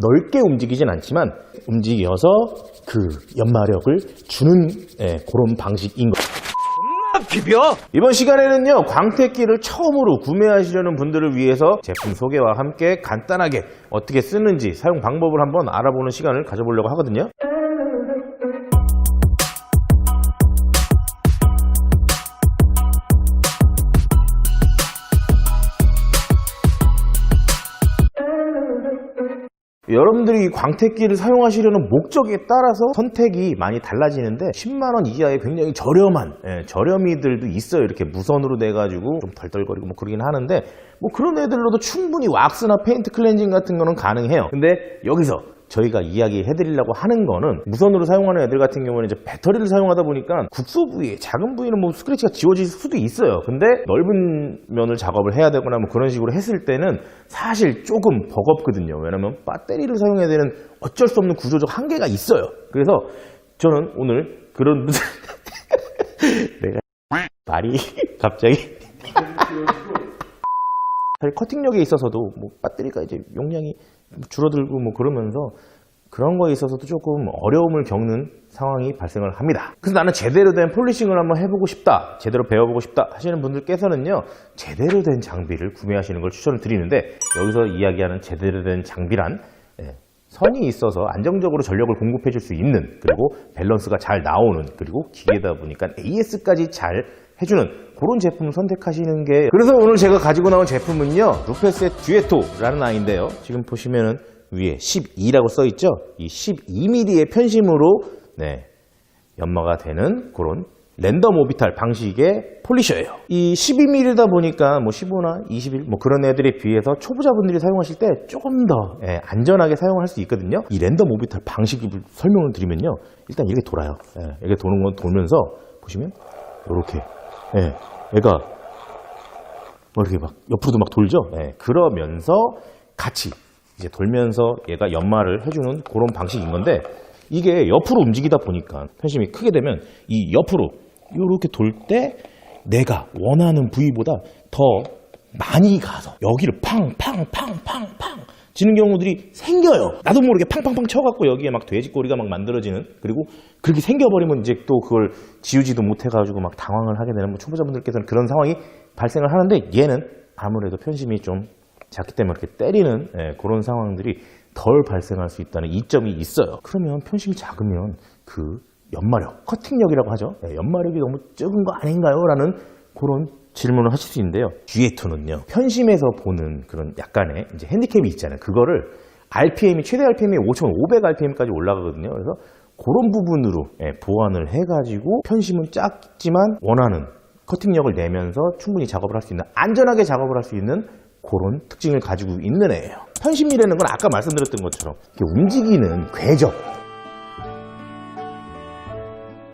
넓게 움직이진 않지만 움직여서 그 연마력을 주는 예, 그런 방식인 거. 비벼! 이번 시간에는요 광택기를 처음으로 구매하시려는 분들을 위해서 제품 소개와 함께 간단하게 어떻게 쓰는지 사용 방법을 한번 알아보는 시간을 가져보려고 하거든요 여러분들이 이 광택기를 사용하시려는 목적에 따라서 선택이 많이 달라지는데 10만원 이하의 굉장히 저렴한 예, 저렴이들도 있어요. 이렇게 무선으로 돼가지고 좀 덜덜거리고 뭐 그러긴 하는데 뭐 그런 애들로도 충분히 왁스나 페인트 클렌징 같은 거는 가능해요. 근데 여기서 저희가 이야기해 드리려고 하는 거는 무선으로 사용하는 애들 같은 경우는 이제 배터리를 사용하다 보니까 국소 부위, 작은 부위는 뭐 스크래치가 지워질 수도 있어요. 근데 넓은 면을 작업을 해야 되거나 뭐 그런 식으로 했을 때는 사실 조금 버겁거든요. 왜냐면 배터리를 사용해야 되는 어쩔 수 없는 구조적 한계가 있어요. 그래서 저는 오늘 그런 내가 말이 갑자기 사실 커팅력에 있어서도 뭐 배터리가 이제 용량이 줄어들고 뭐 그러면서 그런 거에 있어서도 조금 어려움을 겪는 상황이 발생을 합니다. 그래서 나는 제대로 된 폴리싱을 한번 해보고 싶다, 제대로 배워보고 싶다 하시는 분들께서는요, 제대로 된 장비를 구매하시는 걸 추천을 드리는데, 여기서 이야기하는 제대로 된 장비란, 예, 선이 있어서 안정적으로 전력을 공급해 줄 수 있는, 그리고 밸런스가 잘 나오는, 그리고 기계다 보니까 AS까지 잘 해주는 그런 제품을 선택하시는 게 그래서 오늘 제가 가지고 나온 제품은요 루페스의 듀에토라는 아이인데요. 지금 보시면은 위에 12라고 써 있죠? 이 12mm의 편심으로 네 연마가 되는 그런 랜덤 오비탈 방식의 폴리셔예요. 이 12mm다 보니까 뭐 15나 21 뭐 그런 애들에 비해서 초보자분들이 사용하실 때 조금 더 예, 안전하게 사용할 수 있거든요. 이 랜덤 오비탈 방식을 설명을 드리면요 일단 이렇게 돌아요. 예, 이렇게 도는 건 돌면서 보시면 이렇게 예, 얘가 뭐 이렇게 막 옆으로도 막 돌죠. 예, 그러면서 같이 이제 돌면서 얘가 연마를 해주는 그런 방식인 건데 이게 옆으로 움직이다 보니까 편심이 크게 되면 이 옆으로 이렇게 돌 때 내가 원하는 부위보다 더 많이 가서 여기를 팡 팡 팡 팡 팡 지는 경우들이 생겨요. 나도 모르게 팡팡팡 쳐갖고 여기에 막 돼지꼬리가 막 만들어지는 그리고 그렇게 생겨버리면 이제 또 그걸 지우지도 못해가지고 막 당황을 하게 되는 뭐 초보자분들께서는 그런 상황이 발생을 하는데 얘는 아무래도 편심이 좀 작기 때문에 이렇게 때리는 예, 그런 상황들이 덜 발생할 수 있다는 이점이 있어요. 그러면 편심이 작으면 그 연마력, 커팅력이라고 하죠. 예, 연마력이 너무 적은 거 아닌가요? 라는 그런 질문을 하실 수 있는데요. G2는요, 편심에서 보는 그런 약간의 이제 핸디캡이 있잖아요. 그거를 RPM이, 최대 RPM이 5,500 RPM까지 올라가거든요. 그래서 그런 부분으로 예, 보완을 해가지고 편심은 작지만 원하는 커팅력을 내면서 충분히 작업을 할 수 있는, 안전하게 작업을 할 수 있는 그런 특징을 가지고 있는 애예요. 편심이라는 건 아까 말씀드렸던 것처럼 움직이는 궤적,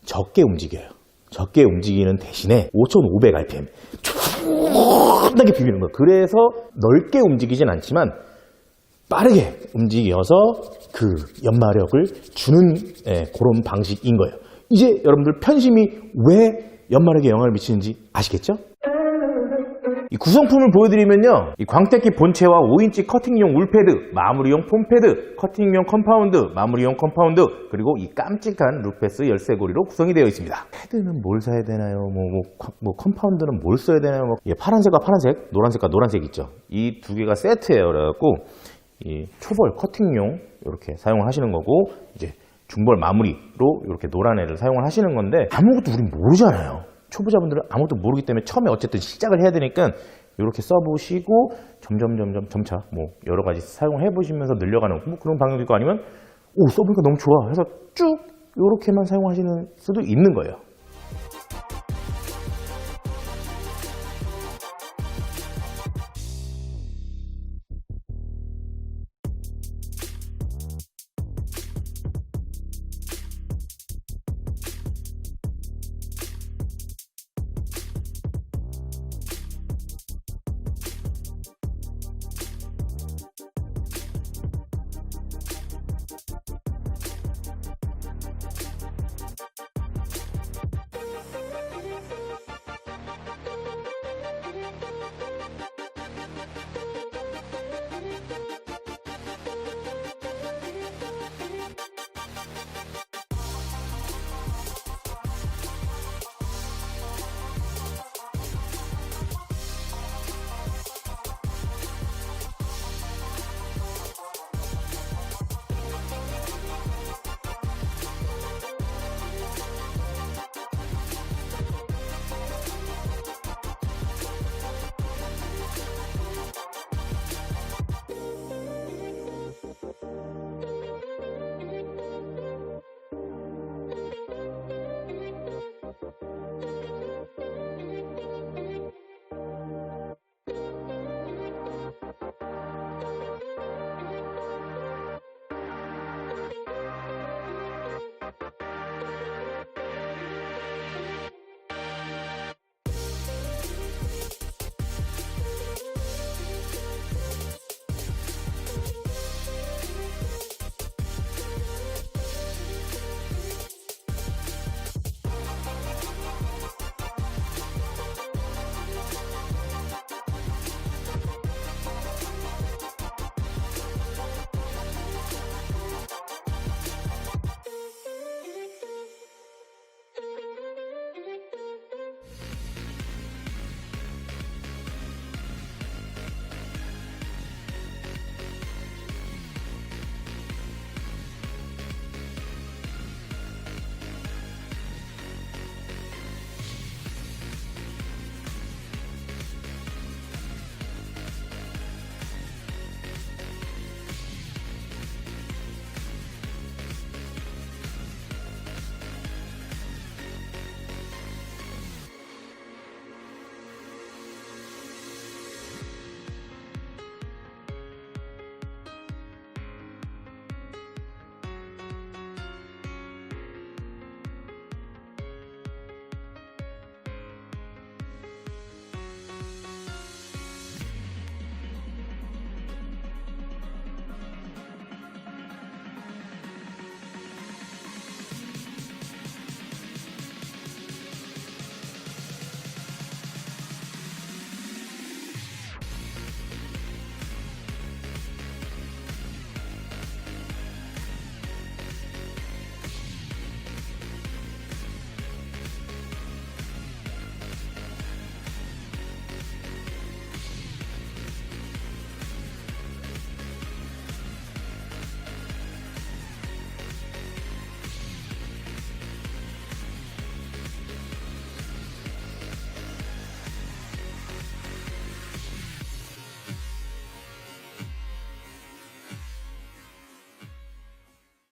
적게 움직여요. 적게 움직이는 대신에 5,500rpm 쫀하게 비비는 거예요. 그래서 넓게 움직이진 않지만 빠르게 움직여서 그 연마력을 주는 예, 그런 방식인 거예요. 이제 여러분들 편심이 왜 연마력에 영향을 미치는지 아시겠죠? 이 구성품을 보여드리면요. 이 광택기 본체와 5인치 커팅용 울패드, 마무리용 폼패드, 커팅용 컴파운드, 마무리용 컴파운드, 그리고 이 깜찍한 루페스 열쇠고리로 구성이 되어 있습니다. 패드는 뭘 사야 되나요? 뭐, 뭐, 컴- 뭐 컴파운드는 뭘 써야 되나요? 뭐, 예, 파란색과 파란색, 노란색과 노란색 있죠. 이 두 개가 세트예요. 그래갖고 이 초벌 커팅용 이렇게 사용을 하시는 거고 이제 중벌 마무리로 이렇게 노란 애를 사용을 하시는 건데 아무것도 우린 모르잖아요. 초보자분들은 아무것도 모르기 때문에 처음에 어쨌든 시작을 해야 되니까 이렇게 써보시고 점점 점점 점차 뭐 여러 가지 사용해 보시면서 늘려가는 뭐 그런 방향도 있고 아니면 오 써보니까 너무 좋아 해서 쭉 이렇게만 사용하시는 수도 있는 거예요.